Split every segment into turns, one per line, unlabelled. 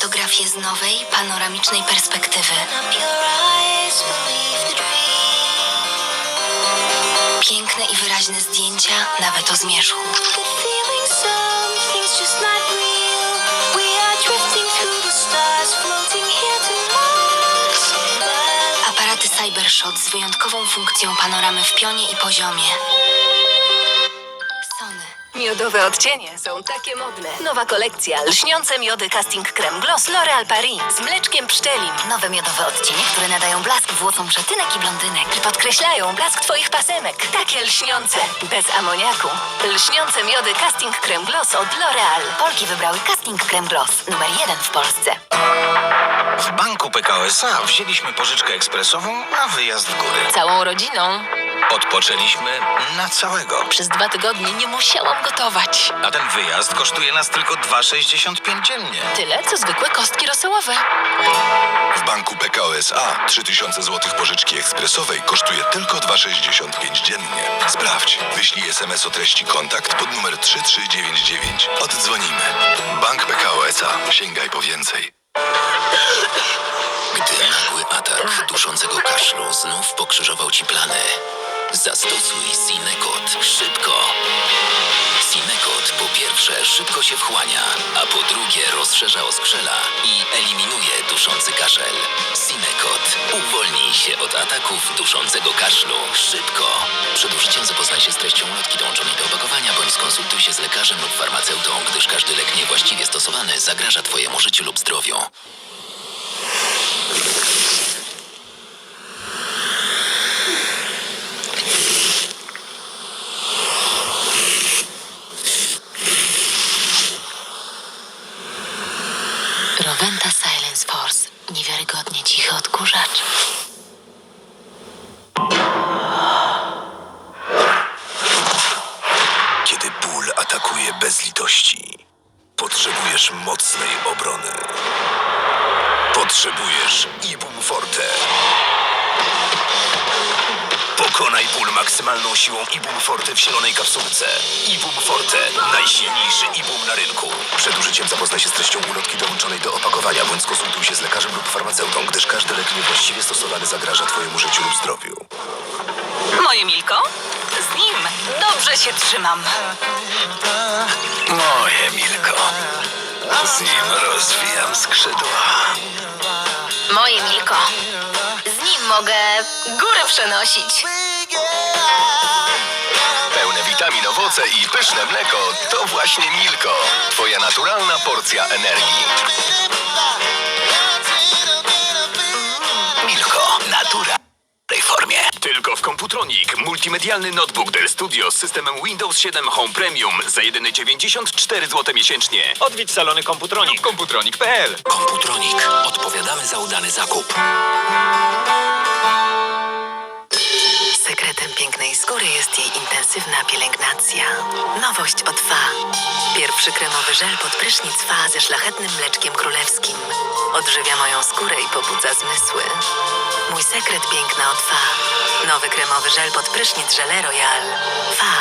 fotografię z nowej, panoramicznej perspektywy. Piękne i wyraźne zdjęcia, nawet o zmierzchu. Aparaty Cybershot z wyjątkową funkcją panoramy w pionie i poziomie.
Miodowe odcienie są takie modne. Nowa kolekcja. Lśniące miody casting creme gloss L'Oréal Paris z mleczkiem pszczelim.
Nowe miodowe odcienie, które nadają blask włosom brzetynek i blondynek.
I podkreślają blask twoich pasemek. Takie lśniące. Bez amoniaku. Lśniące miody casting creme gloss od L'Oréal.
Polki wybrały casting creme gloss, numer jeden w Polsce.
W banku PKO SA wzięliśmy pożyczkę ekspresową na wyjazd w góry.
Całą rodziną.
Odpoczęliśmy na całego.
Przez dwa tygodnie nie musiałam gotować.
A ten wyjazd kosztuje nas tylko 2,65 dziennie.
Tyle, co zwykłe kostki rosołowe.
W banku PKO SA 3000 zł pożyczki ekspresowej kosztuje tylko 2,65 dziennie. Sprawdź. Wyślij SMS o treści kontakt pod numer 3399. Oddzwonimy. Bank PKO SA. Sięgaj po więcej.
Gdy nagły atak duszącego kaszlu znów pokrzyżował ci plany, zastosuj Sinekot szybko. Sinekot po pierwsze szybko się wchłania, a po drugie rozszerza oskrzela i eliminuje duszący kaszel. Sinekot. Uwolnij się od ataków duszącego kaszlu szybko. Przed użyciem zapoznaj się z treścią ulotki dołączonej do opakowania bądź skonsultuj się z lekarzem lub farmaceutą, gdyż każdy lek niewłaściwie stosowany zagraża Twojemu życiu lub zdrowiu.
Niewiarygodnie cichy odkurzacz.
Pokonaj ból maksymalną siłą Ibum Forte w zielonej kapsułce. Ibum Forte. Najsilniejszy Ibum na rynku. Przed użyciem zapoznaj się z treścią ulotki dołączonej do opakowania, bądź skonsultuj się z lekarzem lub farmaceutą, gdyż każdy lek niewłaściwie stosowany zagraża Twojemu życiu lub zdrowiu.
Moje Milko? Z nim dobrze się trzymam.
Moje Milko. Z nim rozwijam skrzydła.
Moje Milko. Mogę górę przenosić.
Pełne witamin owoce i pyszne mleko to właśnie Milko. Twoja naturalna porcja energii. W
Computronic. Multimedialny notebook Dell Studio z systemem Windows 7 Home Premium za jedyne 94 zł miesięcznie. Odwiedź salony Computronic lub computronic.pl.
Komputronik. Odpowiadamy za udany zakup.
Sekretem pięknej skóry jest jej intensywna pielęgnacja. Nowość od Fa. Pierwszy kremowy żel pod prysznic Fa ze szlachetnym mleczkiem królewskim. Odżywia moją skórę i pobudza zmysły. Mój sekret piękna od Fa. Nowy kremowy żel pod prysznic Żele Royal. Fa.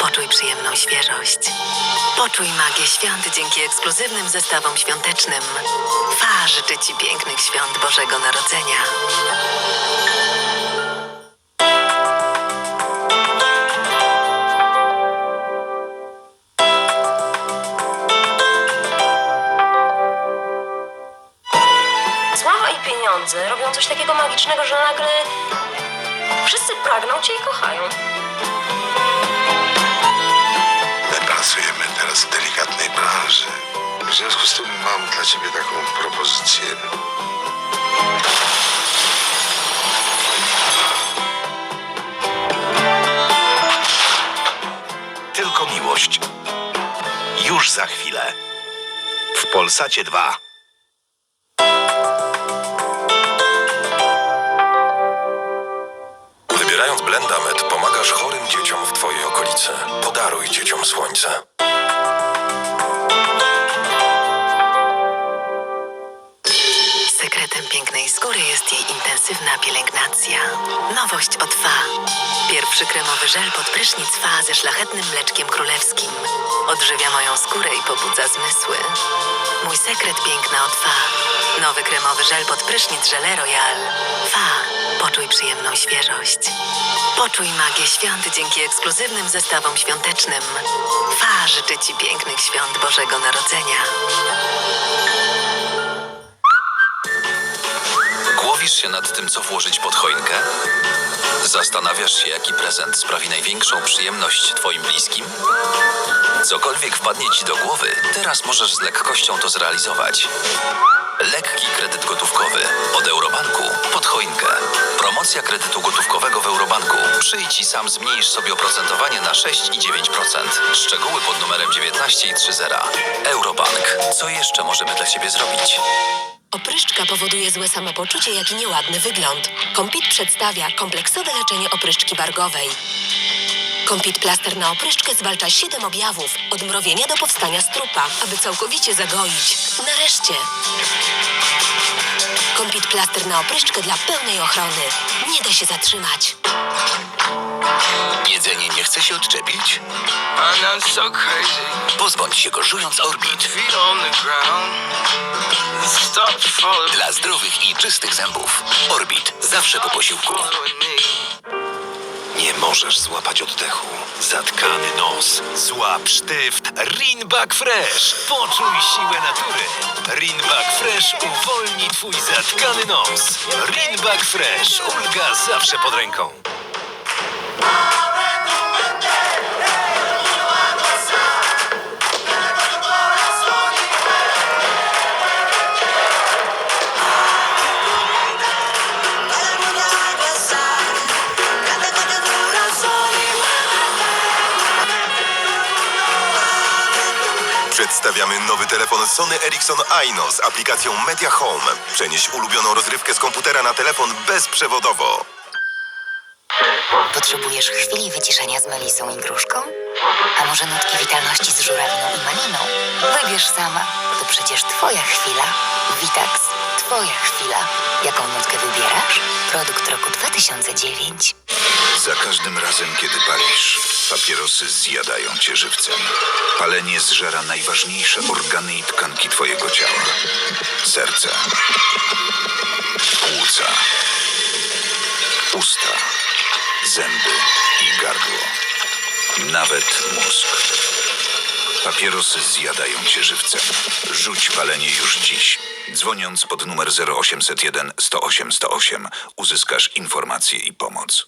Poczuj przyjemną świeżość. Poczuj magię świąt dzięki ekskluzywnym zestawom świątecznym. Fa życzy Ci pięknych świąt Bożego Narodzenia.
Pieniądze robią coś takiego magicznego, że nagle wszyscy pragną cię i kochają.
My pracujemy teraz w delikatnej branży. W związku z tym mam dla ciebie taką propozycję.
Tylko miłość. Już za chwilę. W Polsacie 2.
Wybierając Blendamet pomagasz chorym dzieciom w Twojej okolicy. Podaruj dzieciom słońce.
Sekretem pięknej skóry jest jej intensywna pielęgnacja. Nowość od Fa. Pierwszy kremowy żel pod prysznic Fa ze szlachetnym mleczkiem królewskim. Odżywia moją skórę i pobudza zmysły. Mój sekret piękna od Fa. Nowy kremowy żel pod prysznic Żele Royal. Fa. Poczuj przyjemną świeżość. Poczuj magię świąt dzięki ekskluzywnym zestawom świątecznym. Fa życzy Ci pięknych świąt Bożego Narodzenia.
Się nad tym, co włożyć pod choinkę? Zastanawiasz się, jaki prezent sprawi największą przyjemność Twoim bliskim? Cokolwiek wpadnie Ci do głowy, teraz możesz z lekkością to zrealizować. Lekki kredyt gotówkowy od Eurobanku pod choinkę. Promocja kredytu gotówkowego w Eurobanku. Przyjdź i sam zmniejsz sobie oprocentowanie na 6 i 9%. Szczegóły pod numerem 19 i 30. Eurobank. Co jeszcze możemy dla Ciebie zrobić?
Opryszczka powoduje złe samopoczucie, jak i nieładny wygląd. Kompit przedstawia kompleksowe leczenie opryszczki wargowej. Kompit plaster na opryszczkę zwalcza 7 objawów, od mrowienia do powstania strupa, aby całkowicie zagoić. Nareszcie! Kompit plaster na opryszczkę dla pełnej ochrony. Nie da się zatrzymać.
Jedzenie nie chce się odczepić?
I'm not so crazy.
Pozbądź się go żując Orbit.
Feet on the ground. Start to fall
Dla zdrowych i czystych zębów. Orbit. Zawsze po posiłku.
me.
Nie możesz złapać oddechu. Zatkany nos. Złap sztyft Rinback Fresh. Poczuj siłę natury. Rinback Fresh uwolni twój zatkany nos. Rinback Fresh. Ulga zawsze pod ręką.
Przedstawiamy nowy telefon Sony Ericsson Aino z aplikacją Media Home. Przenieś ulubioną rozrywkę z komputera na telefon bezprzewodowo.
Potrzebujesz chwili wyciszenia z melisą i gruszką? A może nutki witalności z żurawiną i maliną? Wybierz sama. To przecież twoja chwila. Witax. Twoja chwila. Jaką nutkę wybierasz? Produkt roku 2009.
Za każdym razem, kiedy palisz, papierosy zjadają cię żywcem. Palenie zżera najważniejsze organy i tkanki twojego ciała. Serce, płuca, zęby i gardło. Nawet mózg. Papierosy zjadają cię żywcem. Rzuć palenie już dziś. Dzwoniąc pod numer 0801 108 108 uzyskasz informacje i pomoc.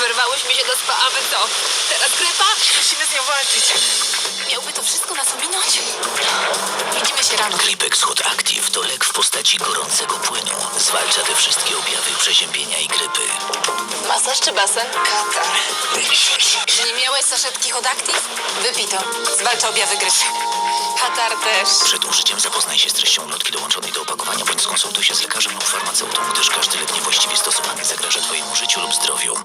Wyrwałyśmy się do spa, a wy co? Teraz grypa?
Musimy z nią walczyć.
Klipex Hot Active to lek w postaci gorącego płynu. Zwalcza te wszystkie objawy przeziębienia i grypy.
Masaż czy basen? Katar. Nie miałeś saszetki Hot Active? Wypij to. Zwalcza objawy grypy. Katar też.
Przed użyciem zapoznaj się z treścią ulotki dołączonej do opakowania bądź skonsultuj się z lekarzem lub farmaceutą, gdyż każdy lek niewłaściwie stosowany zagraża Twojemu życiu lub zdrowiu.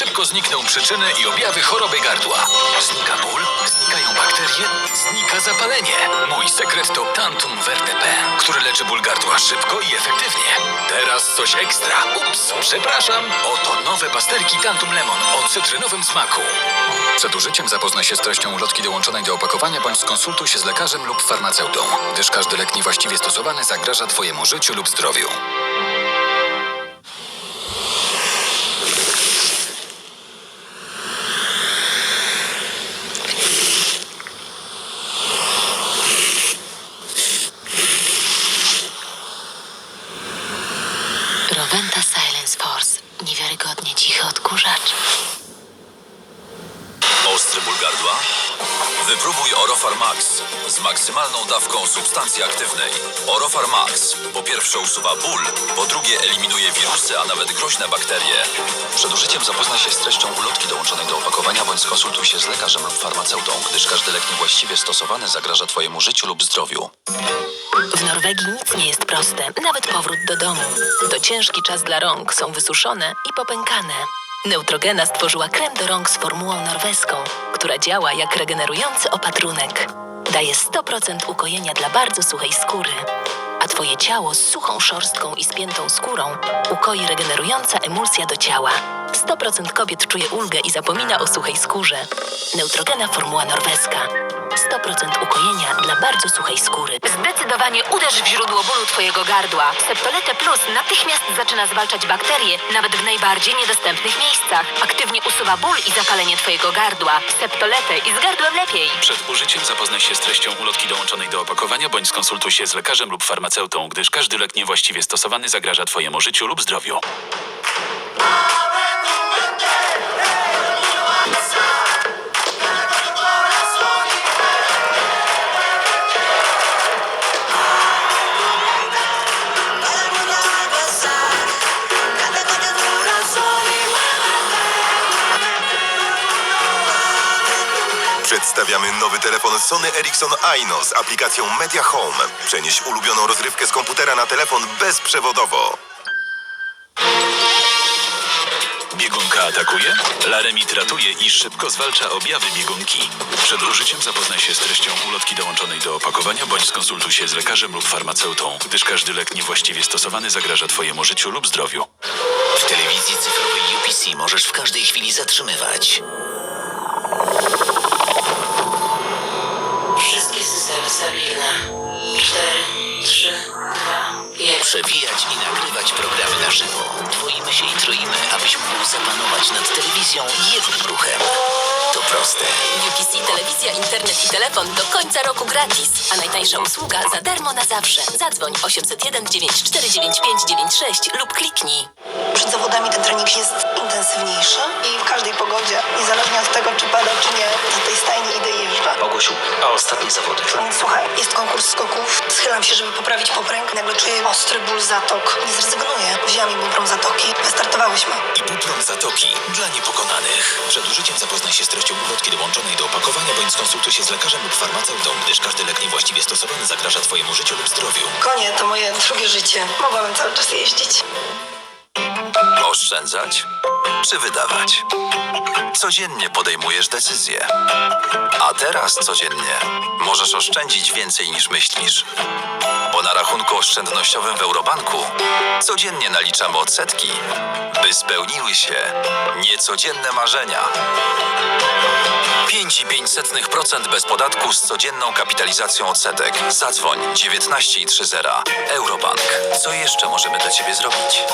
Szybko znikną przyczyny i objawy choroby gardła. Znika ból, znikają bakterie, znika zapalenie. Mój sekret to Tantum Verte P, który leczy ból gardła szybko i efektywnie. Teraz coś ekstra. Ups, przepraszam. Oto nowe pasterki Tantum Lemon o cytrynowym smaku. Przed użyciem zapoznaj się z treścią ulotki dołączonej do opakowania bądź skonsultuj się z lekarzem lub farmaceutą, gdyż każdy lek niewłaściwie stosowany zagraża Twojemu życiu lub zdrowiu.
Roventa Silence Force. Niewiarygodnie cichy odkurzacz.
Ostry ból gardła? Wypróbuj Orofar Max z maksymalną dawką substancji aktywnej. Orofar Max po pierwsze usuwa ból, po drugie eliminuje wirusy, a nawet groźne bakterie. Przed użyciem zapoznaj się z treścią ulotki dołączonej do opakowania bądź
skonsultuj się z lekarzem lub farmaceutą, gdyż każdy lek niewłaściwie stosowany zagraża Twojemu życiu lub zdrowiu.
W Norwegii nic nie jest proste, nawet powrót do domu. To ciężki czas dla rąk, są wysuszone i popękane. Neutrogena stworzyła krem do rąk z formułą norweską, która działa jak regenerujący opatrunek. Daje 100% ukojenia dla bardzo suchej skóry. A twoje ciało z suchą szorstką i spiętą skórą ukoi regenerująca emulsja do ciała. 100% kobiet czuje ulgę i zapomina o suchej skórze. Neutrogena formuła norweska. 100% ukojenia dla bardzo suchej skóry.
Zdecydowanie uderz w źródło bólu Twojego gardła. Septolete Plus natychmiast zaczyna zwalczać bakterie, nawet w najbardziej niedostępnych miejscach. Aktywnie usuwa ból i zapalenie Twojego gardła. Septolete i z gardłem lepiej.
Przed użyciem zapoznaj się z treścią ulotki dołączonej do opakowania bądź skonsultuj się z lekarzem lub farmaceutą, gdyż każdy lek niewłaściwie stosowany zagraża Twojemu życiu lub zdrowiu.
Przedstawiamy nowy telefon Sony Ericsson Aino z aplikacją Media Home. Przenieś ulubioną rozrywkę z komputera na telefon bezprzewodowo.
Biegunka atakuje? Laremit ratuje i szybko zwalcza objawy biegunki. Przed użyciem zapoznaj się z treścią ulotki dołączonej do opakowania bądź skonsultuj się z lekarzem lub farmaceutą, gdyż każdy lek niewłaściwie stosowany zagraża Twojemu życiu lub zdrowiu.
W telewizji cyfrowej UPC możesz w każdej chwili zatrzymywać. Żywo. Dwoimy się i troimy, abyś mógł zapanować nad telewizją jednym ruchem. To proste.
UPC, telewizja, internet i telefon do końca roku gratis. A najtańsza usługa za darmo na zawsze. Zadzwoń 801 949 596 lub kliknij.
Przed zawodami ten trening jest intensywniejszy i w każdej pogodzie, niezależnie od tego, czy pada, czy nie, do tej stajni idę i jeżdżę.
Ogłosił, a ostatnie zawody.
Więc słuchaj, jest konkurs skoków, schylam się, żeby poprawić popręg, nagle czuję ostry ból zatok. Nie zrezygnuję. Wzięłam ibuprom zatoki, wystartowałyśmy.
Ibuprom Zatoki dla niepokonanych. Przed użyciem zapoznaj się z treścią ulotki dołączonej do opakowania bądź skonsultuj się z lekarzem lub farmaceutą, gdyż każdy lek niewłaściwie stosowany zagraża Twojemu życiu lub zdrowiu.
Konie to moje drugie życie. Mogłabym cały czas jeździć.
Oszczędzać czy wydawać? Codziennie podejmujesz decyzje. A teraz codziennie możesz oszczędzić więcej niż myślisz. Na rachunku oszczędnościowym w Eurobanku codziennie naliczamy odsetki, by spełniły się niecodzienne marzenia. 5,5% bez podatku z codzienną kapitalizacją odsetek. Zadzwoń 19 i 30. Eurobank. Co jeszcze możemy dla Ciebie zrobić?